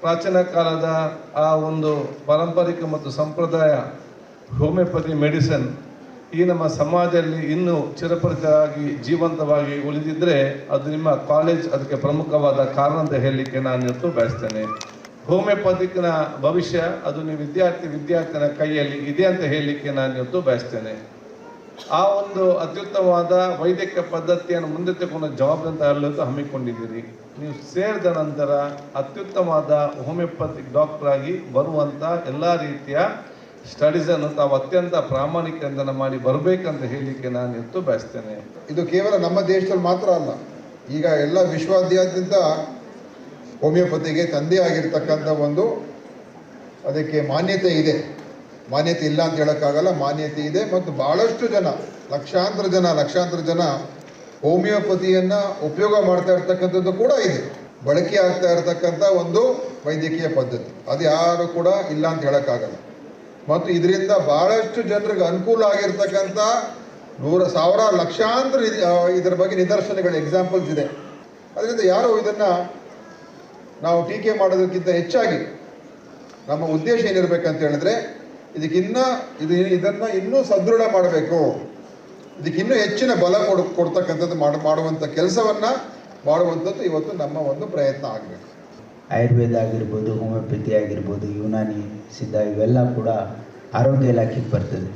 ಪ್ರಾಚೀನ ಕಾಲದ ಆ ಒಂದು ಪಾರಂಪರಿಕ ಮತ್ತು ಸಂಪ್ರದಾಯ ಹೋಮಿಯೋಪತಿ ಮೆಡಿಸನ್ ಈ ನಮ್ಮ ಸಮಾಜದಲ್ಲಿ ಇನ್ನೂ ಚಿರಪರಿತರಾಗಿ ಜೀವಂತವಾಗಿ ಉಳಿದಿದ್ದರೆ ಅದು ನಿಮ್ಮ ಕಾಲೇಜ್ ಅದಕ್ಕೆ ಪ್ರಮುಖವಾದ ಕಾರಣ ಅಂತ ಹೇಳಲಿಕ್ಕೆ ನಾನು ಇವತ್ತು ಬಯಸ್ತೇನೆ. ಹೋಮಿಯೋಪತಿಕ್ನ ಭವಿಷ್ಯ ಅದು ನೀವು ವಿದ್ಯಾರ್ಥಿ ವಿದ್ಯಾರ್ಥಿನ ಕೈಯಲ್ಲಿ ಇದೆ ಅಂತ ಹೇಳಲಿಕ್ಕೆ ನಾನು ಇವತ್ತು ಬಯಸ್ತೇನೆ. ಆ ಒಂದು ಅತ್ಯುತ್ತಮವಾದ ವೈದ್ಯಕ ಪದ್ಧತಿಯನ್ನು ಮುಂದೆ ತಗೊಂಡು ಜವಾಬ್ದಾರಿ ಹಮ್ಮಿಕೊಂಡಿದ್ದೀರಿ. ನೀವು ಸೇರಿದ ನಂತರ ಅತ್ಯುತ್ತಮವಾದ ಹೋಮಿಯೋಪತಿಕ್ ಡಾಕ್ಟರ್ ಆಗಿ ಬರುವಂತ ಎಲ್ಲಾ ರೀತಿಯ ಸ್ಟಡೀಸ್ ಅನ್ನು ತಾವು ಅತ್ಯಂತ ಪ್ರಾಮಾಣಿಕದಿಂದ ಮಾಡಿ ಬರಬೇಕಂತ ಹೇಳಲಿಕ್ಕೆ ನಾನು ಇತ್ತು ಬಯಸ್ತೇನೆ. ಇದು ಕೇವಲ ನಮ್ಮ ದೇಶದಲ್ಲಿ ಮಾತ್ರ ಅಲ್ಲ, ಈಗ ಎಲ್ಲ ವಿಶ್ವಾದ್ಯಂತ ಹೋಮಿಯೋಪತಿಗೆ ತಂದೆ ಆಗಿರ್ತಕ್ಕಂಥ ಒಂದು ಅದಕ್ಕೆ ಮಾನ್ಯತೆ ಇದೆ. ಮಾನ್ಯತೆ ಇಲ್ಲ ಅಂತ ಹೇಳೋಕ್ಕಾಗಲ್ಲ, ಮಾನ್ಯತೆ ಇದೆ ಮತ್ತು ಭಾಳಷ್ಟು ಜನ, ಲಕ್ಷಾಂತರ ಜನ ಲಕ್ಷಾಂತರ ಜನ ಹೋಮಿಯೋಪತಿಯನ್ನು ಉಪಯೋಗ ಮಾಡ್ತಾ ಇರ್ತಕ್ಕಂಥದ್ದು ಕೂಡ ಇದೆ. ಬಳಕೆ ಆಗ್ತಾ ಇರತಕ್ಕಂಥ ಒಂದು ವೈದ್ಯಕೀಯ ಪದ್ಧತಿ. ಅದು ಯಾರು ಕೂಡ ಇಲ್ಲ ಅಂತ ಹೇಳೋಕ್ಕಾಗಲ್ಲ. ಮತ್ತು ಇದರಿಂದ ಭಾಳಷ್ಟು ಜನರಿಗೆ ಅನುಕೂಲ ಆಗಿರ್ತಕ್ಕಂಥ ನೂರ, ಸಾವಿರ, ಲಕ್ಷಾಂತರ ಇದರ ಬಗ್ಗೆ ನಿದರ್ಶನಗಳು ಎಕ್ಸಾಂಪಲ್ಸ್ ಇದೆ. ಅದರಿಂದ ಯಾರು ಇದನ್ನು ನಾವು ಟೀಕೆ ಮಾಡೋದಕ್ಕಿಂತ ಹೆಚ್ಚಾಗಿ ನಮ್ಮ ಉದ್ದೇಶ ಏನಿರಬೇಕಂತ ಹೇಳಿದ್ರೆ ಇದಕ್ಕಿನ್ನ ಇದು ಇದನ್ನು ಇನ್ನೂ ಸದೃಢ ಮಾಡಬೇಕು. ಇದಕ್ಕಿನ್ನೂ ಹೆಚ್ಚಿನ ಬಲ ಕೊಡ, ಕೊಡ್ತಕ್ಕಂಥದ್ದು ಮಾಡು, ಮಾಡುವಂಥ ಕೆಲಸವನ್ನು ಮಾಡುವಂಥದ್ದು ಇವತ್ತು ನಮ್ಮ ಒಂದು ಪ್ರಯತ್ನ ಆಗಬೇಕು. ಆಯುರ್ವೇದ ಆಗಿರ್ಬೋದು ಹೋಮಿಯೋಪತಿ ಆಗಿರ್ಬೋದು, ಯುನಾನಿ, ಸಿದ್ಧ, ಇವೆಲ್ಲ ಕೂಡ ಆರೋಗ್ಯ ಇಲಾಖೆಗೆ ಬರ್ತದೆ.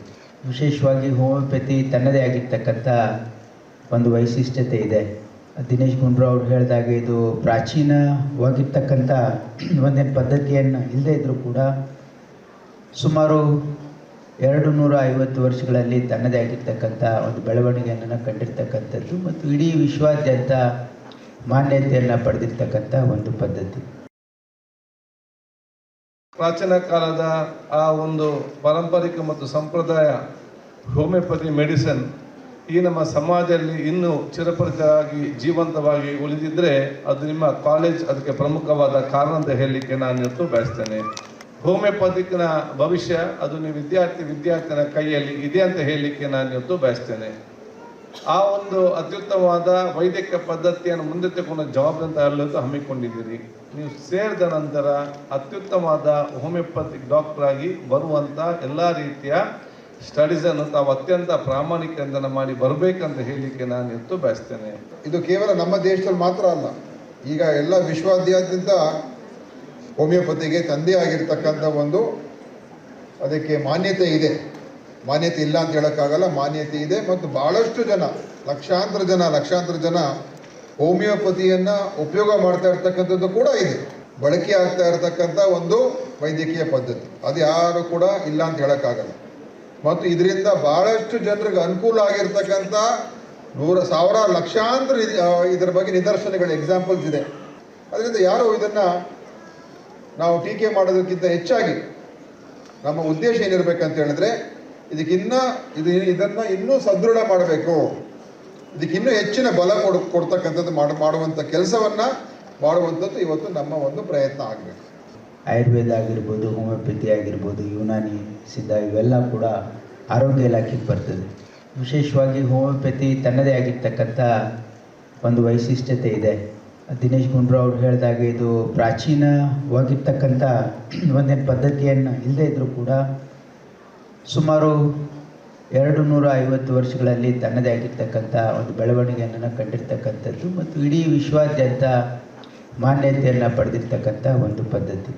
ವಿಶೇಷವಾಗಿ ಹೋಮಿಯೋಪತಿ ತನ್ನದೇ ಆಗಿರ್ತಕ್ಕಂಥ ಒಂದು ವೈಶಿಷ್ಟ್ಯತೆ ಇದೆ. ದಿನೇಶ್ ಗುಂಡ್ರಾವ್ ಅವ್ರು ಹೇಳಿದಾಗ ಇದು ಪ್ರಾಚೀನವಾಗಿರ್ತಕ್ಕಂಥ ಒಂದೇನು ಪದ್ಧತಿಯನ್ನು ಇಲ್ಲದೇ ಇದ್ದರೂ ಕೂಡ ಸುಮಾರು ಎರಡು ನೂರ ಐವತ್ತು ವರ್ಷಗಳಲ್ಲಿ ತನ್ನದೇ ಆಗಿರ್ತಕ್ಕಂಥ ಒಂದು ಬೆಳವಣಿಗೆಯನ್ನು ಕಂಡಿರ್ತಕ್ಕಂಥದ್ದು ಮತ್ತು ಇಡೀ ವಿಶ್ವಾದ್ಯಂತ ಮಾನ್ಯತೆಯನ್ನು ಪಡೆದಿರ್ತಕ್ಕಂಥ ಒಂದು ಪದ್ಧತಿ. ಪ್ರಾಚೀನ ಕಾಲದ ಆ ಒಂದು ಪಾರಂಪರಿಕ ಮತ್ತು ಸಂಪ್ರದಾಯ ಹೋಮಿಯೋಪತಿ ಮೆಡಿಸನ್ ಈ ನಮ್ಮ ಸಮಾಜದಲ್ಲಿ ಇನ್ನೂ ಚಿರಪರಿತರಾಗಿ ಜೀವಂತವಾಗಿ ಉಳಿದಿದ್ದರೆ ಅದು ನಿಮ್ಮ ಕಾಲೇಜ್ ಅದಕ್ಕೆ ಪ್ರಮುಖವಾದ ಕಾರಣ ಅಂತ ಹೇಳಲಿಕ್ಕೆ ನಾನು ಇವತ್ತು ಬಯಸ್ತೇನೆ. ಹೋಮಿಯೋಪತಿಕ್ನ ಭವಿಷ್ಯ ಅದು ನೀವು ವಿದ್ಯಾರ್ಥಿ ವಿದ್ಯಾರ್ಥಿನ ಕೈಯಲ್ಲಿ ಇದೆ ಅಂತ ಹೇಳಲಿಕ್ಕೆ ನಾನು ಇವತ್ತು ಬಯಸ್ತೇನೆ. ಆ ಒಂದು ಅತ್ಯುತ್ತಮವಾದ ವೈದ್ಯಕೀಯ ಪದ್ಧತಿಯನ್ನು ಮುಂದೆ ತಗೊಂಡು ಜವಾಬ್ದಾರಿ ತರಲು ಹಮ್ಮಿಕೊಂಡಿದ್ದೀರಿ. ನೀವು ಸೇರಿದ ನಂತರ ಅತ್ಯುತ್ತಮವಾದ ಹೋಮಿಯೋಪತಿಕ್ ಡಾಕ್ಟರ್ ಆಗಿ ಬರುವಂತ ಎಲ್ಲಾ ರೀತಿಯ ಸ್ಟಡೀಸ್ ಅನ್ನು ತಾವು ಅತ್ಯಂತ ಪ್ರಾಮಾಣಿಕದಿಂದ ಮಾಡಿ ಬರಬೇಕಂತ ಹೇಳಲಿಕ್ಕೆ ನಾನು ಇವತ್ತು ಬಯಸ್ತೇನೆ. ಇದು ಕೇವಲ ನಮ್ಮ ದೇಶದಲ್ಲಿ ಮಾತ್ರ ಅಲ್ಲ, ಈಗ ಎಲ್ಲ ವಿಶ್ವಾದ್ಯಂತ ಹೋಮಿಯೋಪತಿಗೆ ತಂದೆ ಆಗಿರ್ತಕ್ಕಂಥ ಒಂದು ಅದಕ್ಕೆ ಮಾನ್ಯತೆ ಇದೆ. ಮಾನ್ಯತೆ ಇಲ್ಲ ಅಂತ ಹೇಳೋಕ್ಕಾಗಲ್ಲ, ಮಾನ್ಯತೆ ಇದೆ ಮತ್ತು ಭಾಳಷ್ಟು ಜನ, ಲಕ್ಷಾಂತರ ಜನ ಲಕ್ಷಾಂತರ ಜನ ಹೋಮಿಯೋಪತಿಯನ್ನು ಉಪಯೋಗ ಮಾಡ್ತಾ ಇರ್ತಕ್ಕಂಥದ್ದು ಕೂಡ ಇದೆ. ಬಳಕೆ ಆಗ್ತಾ ಇರತಕ್ಕಂಥ ಒಂದು ವೈದ್ಯಕೀಯ ಪದ್ಧತಿ. ಅದು ಯಾರು ಕೂಡ ಇಲ್ಲ ಅಂತ ಹೇಳೋಕ್ಕಾಗಲ್ಲ. ಮತ್ತು ಇದರಿಂದ ಭಾಳಷ್ಟು ಜನರಿಗೆ ಅನುಕೂಲ ಆಗಿರ್ತಕ್ಕಂಥ ನೂರ, ಸಾವಿರ, ಲಕ್ಷಾಂತರ ಇದ್- ಇದರ ಬಗ್ಗೆ ನಿದರ್ಶನಗಳು ಎಕ್ಸಾಂಪಲ್ಸ್ ಇದೆ. ಅದರಿಂದ ಯಾರು ಇದನ್ನು ನಾವು ಟೀಕೆ ಮಾಡೋದಕ್ಕಿಂತ ಹೆಚ್ಚಾಗಿ ನಮ್ಮ ಉದ್ದೇಶ ಏನಿರಬೇಕಂತ ಹೇಳಿದ್ರೆ, ಇದಕ್ಕಿನ್ನ ಇದು ಇದನ್ನು ಇನ್ನೂ ಸದೃಢ ಮಾಡಬೇಕು. ಇದಕ್ಕಿನ್ನೂ ಹೆಚ್ಚಿನ ಬಲ ಕೊಡ ಕೊಡ್ತಕ್ಕಂಥದ್ದು ಮಾಡು ಮಾಡುವಂಥ ಕೆಲಸವನ್ನು ಮಾಡುವಂಥದ್ದು ಇವತ್ತು ನಮ್ಮ ಒಂದು ಪ್ರಯತ್ನ ಆಗಬೇಕು. ಆಯುರ್ವೇದ ಆಗಿರ್ಬೋದು ಹೋಮಿಯೋಪತಿ ಆಗಿರ್ಬೋದು, ಯುನಾನಿ, ಸಿದ್ಧ, ಇವೆಲ್ಲ ಕೂಡ ಆರೋಗ್ಯ ಇಲಾಖೆಗೆ ಬರ್ತದೆ. ವಿಶೇಷವಾಗಿ ಹೋಮಿಯೋಪತಿ ತನ್ನದೇ ಆಗಿರ್ತಕ್ಕಂಥ ಒಂದು ವೈಶಿಷ್ಟ್ಯತೆ ಇದೆ. ದಿನೇಶ್ ಗುಂಡ್ರಾವ್ ಅವ್ರು ಹೇಳಿದಾಗೆ ಇದು ಪ್ರಾಚೀನವಾಗಿರ್ತಕ್ಕಂಥ ಒಂದೇನು ಪದ್ಧತಿಯನ್ನು ಇಲ್ಲದೇ ಇದ್ದರೂ ಕೂಡ ಸುಮಾರು ಎರಡು ನೂರ ಐವತ್ತು ವರ್ಷಗಳಲ್ಲಿ ತನ್ನದೇ ಆಗಿರ್ತಕ್ಕಂಥ ಒಂದು ಬೆಳವಣಿಗೆಯನ್ನು ಕಂಡಿರ್ತಕ್ಕಂಥದ್ದು ಮತ್ತು ಇಡೀ ವಿಶ್ವಾದ್ಯಂತ ಮಾನ್ಯತೆಯನ್ನು ಪಡೆದಿರ್ತಕ್ಕಂಥ ಒಂದು ಪದ್ಧತಿ.